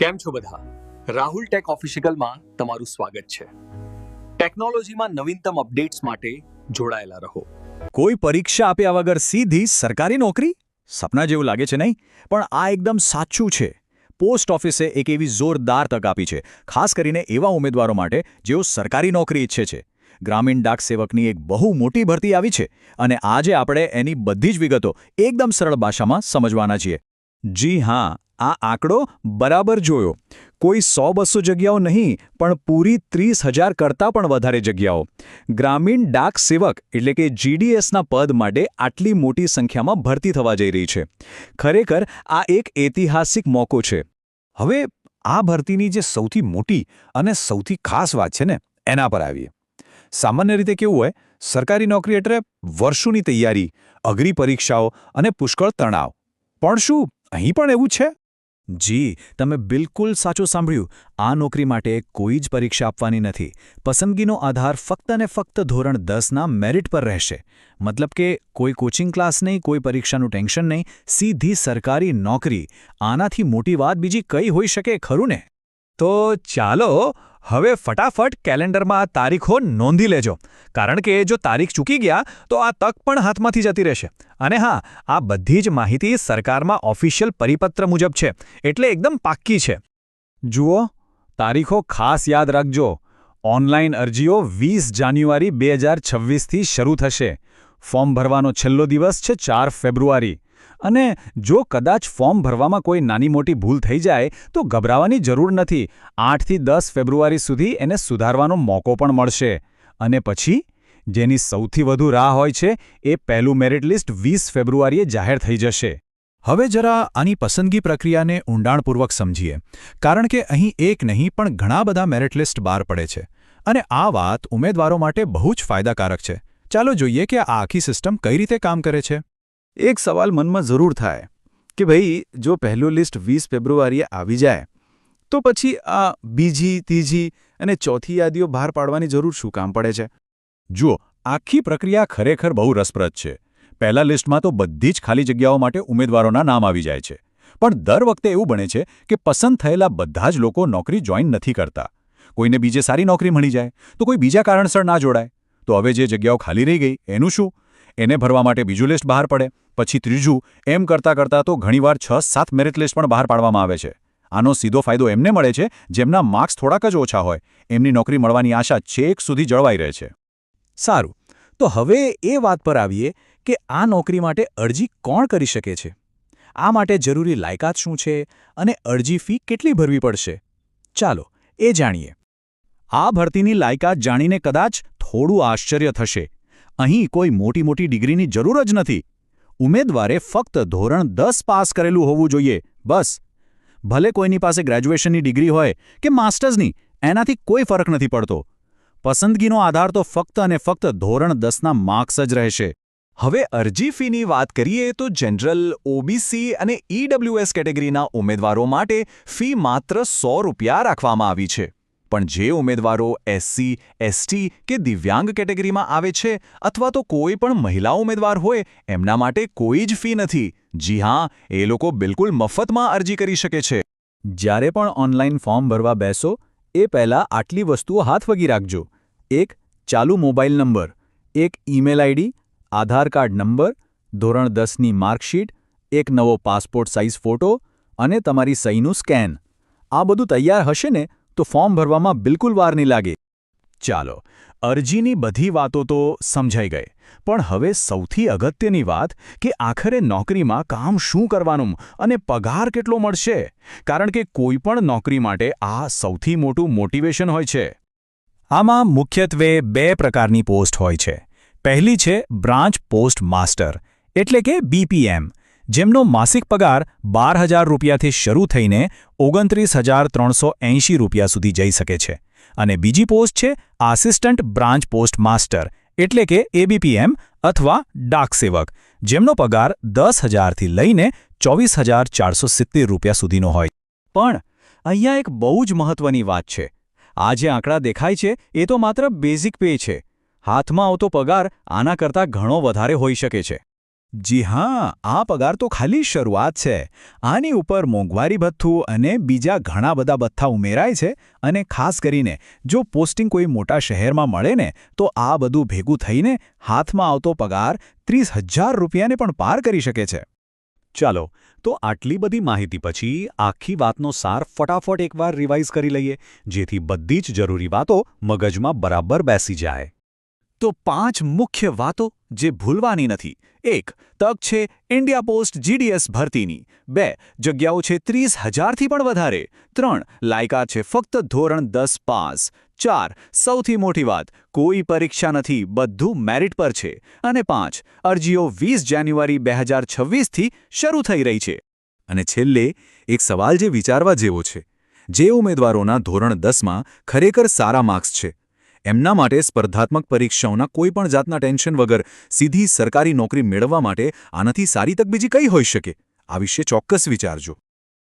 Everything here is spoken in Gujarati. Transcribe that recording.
કેમ છો બધા? રાહુલ ટેક ઓફિશિયલમાં તમારું સ્વાગત છે. ટેકનોલોજીમાં નવીનતમ અપડેટ્સ માટે જોડાયેલા રહો. કોઈ પરીક્ષા આપ્યા વગર સીધી સરકારી નોકરી? સપના જેવું લાગે છે નહીં? પણ આ એકદમ સાચું છે. પોસ્ટ ઓફિસે એક એવી જોરદાર તક આપી છે, ખાસ કરીને એવા ઉમેદવારો માટે જેઓ સરકારી નોકરી ઈચ્છે છે. ગ્રામીણ ડાક સેવકની એક બહુ મોટી ભરતી આવી છે અને આજે આપણે એની બધી જ વિગતો એકદમ સરળ ભાષામાં સમજવાના છીએ. જી હા આ આંકડો બરાબર જોયો. કોઈ સો બસો જગ્યાઓ નહીં, પણ પૂરી ત્રીસ હજાર કરતાં પણ વધારે જગ્યાઓ. ગ્રામીણ ડાક સેવક એટલે કે જીડીએસના પદ માટે આટલી મોટી સંખ્યામાં ભરતી થવા જઈ રહી છે. ખરેખર આ એક ઐતિહાસિક મોકો છે. હવે આ ભરતીની જે સૌથી મોટી અને સૌથી ખાસ વાત છે ને, એના પર આવીએ. સામાન્ય રીતે કેવું હોય, સરકારી નોકરી એટલે વર્ષોની તૈયારી, અઘરી પરીક્ષાઓ અને પુષ્કળ તણાવ. પણ શું, અહીં પણ એવું છે? જી, તમે બિલકુલ સાચું સાંભળ્યું. આ નોકરી માટે કોઈ જ પરીક્ષા આપવાની નથી. પસંદગીનો આધાર ફક્ત અને ફક્ત ધોરણ દસના મેરિટ પર રહેશે. મતલબ કે કોઈ કોચિંગ ક્લાસ નહીં, કોઈ પરીક્ષાનું ટેન્શન નહીં, સીધી સરકારી નોકરી. આનાથી મોટી વાત બીજી કઈ હોઈ શકે ખરું ને? તો ચાલો હવે ફટાફટ કેલેન્ડરમાં આ તારીખો નોંધી લેજો. કારણ કે જો તારીખ ચૂકી ગયા, તો આ તક પણ હાથમાંથી જતી રહેશે. અને હા, આ બધી જ માહિતી સરકારમાં ઓફિશિયલ પરિપત્ર મુજબ છે. એટલે એકદમ પાક્કી છે. જુઓ, તારીખો ખાસ યાદ રાખજો. ઓનલાઈન અરજીઓ વીસ જાન્યુઆરી બે હજાર છવ્વીસથી શરૂ થશે. ફોર્મ ભરવાનો છેલ્લો દિવસ છે ચાર ફેબ્રુઆરી. અને જો કદાચ ફોર્મ ભરવામાં કોઈ નાની મોટી ભૂલ થઈ જાય, તો ગભરાવાની જરૂર નથી. આઠથી દસ ફેબ્રુઆરી સુધી એને સુધારવાનો મોકો પણ મળશે. અને પછી? જેની સૌથી વધુ રાહ હોય છે, એ પહેલું મેરિટ લિસ્ટ વીસ ફેબ્રુઆરીએ જાહેર થઈ જશે. હવે જરા આની પસંદગી પ્રક્રિયાને ઊંડાણપૂર્વક સમજીએ. કારણ કે અહીં એક નહીં, પણ ઘણા બધા મેરિટ લિસ્ટ બહાર પડે છે. અને આ વાત ઉમેદવારો માટે બહુ જ ફાયદાકારક છે. ચાલો જોઈએ કે આ આખી સિસ્ટમ કઈ રીતે કામ કરે છે. એક સવાલ મનમાં જરૂર થાય કે ભાઈ, જો પહેલું લિસ્ટ વીસ ફેબ્રુઆરીએ આવી જાય, તો પછી આ બીજી, ત્રીજી અને ચોથી યાદીઓ બહાર પાડવાની જરૂર શું કામ પડે છે? જુઓ, આખી પ્રક્રિયા ખરેખર બહુ રસપ્રદ છે. પહેલા લિસ્ટમાં તો બધી જ ખાલી જગ્યાઓ માટે ઉમેદવારોના નામ આવી જાય છે. પણ દર વખતે એવું બને છે કે પસંદ થયેલા બધા જ લોકો નોકરી જોઈન નથી કરતા. કોઈને બીજે સારી નોકરી મળી જાય, તો કોઈ બીજા કારણસર ના જોડાય. તો હવે જે જગ્યાઓ ખાલી રહી ગઈ, એનું શું? એને ભરવા માટે બીજું લિસ્ટ બહાર પડે. પછી ત્રીજું, એમ કરતાં કરતાં તો ઘણીવાર છ સાત મેરિટ લિસ્ટ પણ બહાર પાડવામાં આવે છે. આનો સીધો ફાયદો એમને મળે છે, જેમના માર્ક્સ થોડાક જ ઓછા હોય. એમની નોકરી મળવાની આશા છેક સુધી જળવાઈ રહે છે. સારું, તો હવે એ વાત પર આવીએ કે આ નોકરી માટે અરજી કોણ કરી શકે છે? આ માટે જરૂરી લાયકાત શું છે અને અરજી ફી કેટલી ભરવી પડશે? ચાલો, એ જાણીએ. આ ભરતીની લાયકાત જાણીને કદાચ થોડું આશ્ચર્ય થશે. અહીં કોઈ મોટી મોટી ડિગ્રીની જરૂર જ નથી. ઉમેદવારે ફક્ત ધોરણ દસ પાસ કરેલું હોવું જોઈએ. બસ. ભલે કોઈની પાસે ગ્રેજ્યુએશનની ડિગ્રી હોય કે માસ્ટર્સની, એનાથી કોઈ ફરક નથી પડતો. પસંદગીનો આધાર તો ફક્ત અને ફક્ત ધોરણ દસના માર્ક્સ જ રહેશે. હવે અરજી ફીની વાત કરીએ તો જનરલ, ઓબીસી અને ઈડબ્લ્યુએસ કેટેગરીના ઉમેદવારો માટે ફી માત્ર સો રૂપિયા રાખવામાં આવી છે. પણ જે ઉમેદવારો એસસી એસટી કે દિવ્યાંગ કેટેગરીમાં આવે છે અથવા તો કોઈ પણ મહિલા ઉમેદવાર હોય, એમના માટે કોઈ જ ફી નથી. જી હા, એ લોકો બિલકુલ મફતમાં અરજી કરી શકે છે. જ્યારે પણ ઓનલાઈન ફોર્મ ભરવા બેસો, એ પહેલાં આટલી વસ્તુઓ હાથ વગી રાખજો. એક, ચાલુ મોબાઈલ નંબર. એક, email ID. Aadhaar card number. ધોરણ દસની માર્કશીટ. એક, નવો પાસપોર્ટ સાઇઝ ફોટો અને તમારી સહીનું સ્કેન. આ બધું તૈયાર હશે ને? તો ફોર્મ ભરવામાં બિલકુલ વાર નહીં લાગે. ચાલો, અરજીની બધી વાતો તો સમજાઈ ગઈ, પણ હવે સૌથી અગત્યની વાત કે આખરે નોકરીમાં કામ શું કરવાનું અને પગાર કેટલો મળશે? કારણ કે કોઈ પણ નોકરી માટે આ સૌથી મોટું મોટિવેશન હોય છે. આમાં મુખ્યત્વે બે પ્રકારની પોસ્ટ હોય છે. પહેલી છે બ્રાન્ચ પોસ્ટ માસ્ટર, એટલે કે બીપીએમ જેમનો માસિક પગાર બાર હજાર રૂપિયાથી શરૂ થઈને ઓગણત્રીસ હજાર ત્રણસો એંશી રૂપિયા સુધી જઈ શકે છે. અને બીજી પોસ્ટ છે આસિસ્ટન્ટ બ્રાન્ચ પોસ્ટ માસ્ટર, એટલે કે એબીપીએમ અથવા ડાક સેવક, જેમનો પગાર દસ હજારથી લઈને ચોવીસ હજાર ચારસો સિત્તેર રૂપિયા સુધીનો હોય. પણ અહીંયા એક બહુ જ મહત્વની વાત છે. આ જે આંકડા દેખાય છે, એ તો માત્ર બેઝિક પે છે. હાથમાં આવતો પગાર આના કરતાં ઘણો વધારે હોઈ શકે છે. જી હા, આ પગાર તો ખાલી શરૂઆત છે. આની ઉપર મોંઘવારી ભથ્થું અને બીજા ઘણા બધા ભથ્થા ઉમેરાય છે અને ખાસ કરીને જો પોસ્ટિંગ કોઈ મોટા શહેરમાં મળે ને, તો આ બધું ભેગું થઈને હાથમાં આવતો પગાર ત્રીસ હજાર રૂપિયાને પણ પાર કરી શકે છે. ચાલો, તો આટલી બધી માહિતી પછી આખી વાતનો સાર ફટાફટ એકવાર રિવાઇઝ કરી લઈએ, જેથી બધી જ જરૂરી વાતો મગજમાં બરાબર બેસી જાય. તો પાંચ મુખ્ય વાતો જે ભૂલવાની નથી. એક, તક છે ઇન્ડિયા પોસ્ટ જીડીએસ ભરતીની. બે, જગ્યાઓ છે ત્રીસ હજારથી પણ વધારે. ત્રણ, લાયકાત છે ફક્ત ધોરણ દસ પાસ. ચાર, સૌથી મોટી વાત, કોઈ પરીક્ષા નથી, બધું મેરિટ પર છે. અને પાંચ, અરજીઓ વીસ જાન્યુઆરી બે હજાર છવ્વીસથી શરૂ થઈ રહી છે. અને છેલ્લે, એક સવાલ જે વિચારવા જેવો છે. જે ઉમેદવારોના ધોરણ દસમાં ખરેખર સારા માર્ક્સ છે. એમના માટે સ્પર્ધાત્મક પરીક્ષાઓના કોઈ પણ જાતના ટેન્શન વગર સીધી સરકારી નોકરી મેળવવા માટે આનાથી સારી તક બીજી કઈ હોઈ શકે? આ વિશે ચોક્કસ વિચારજો.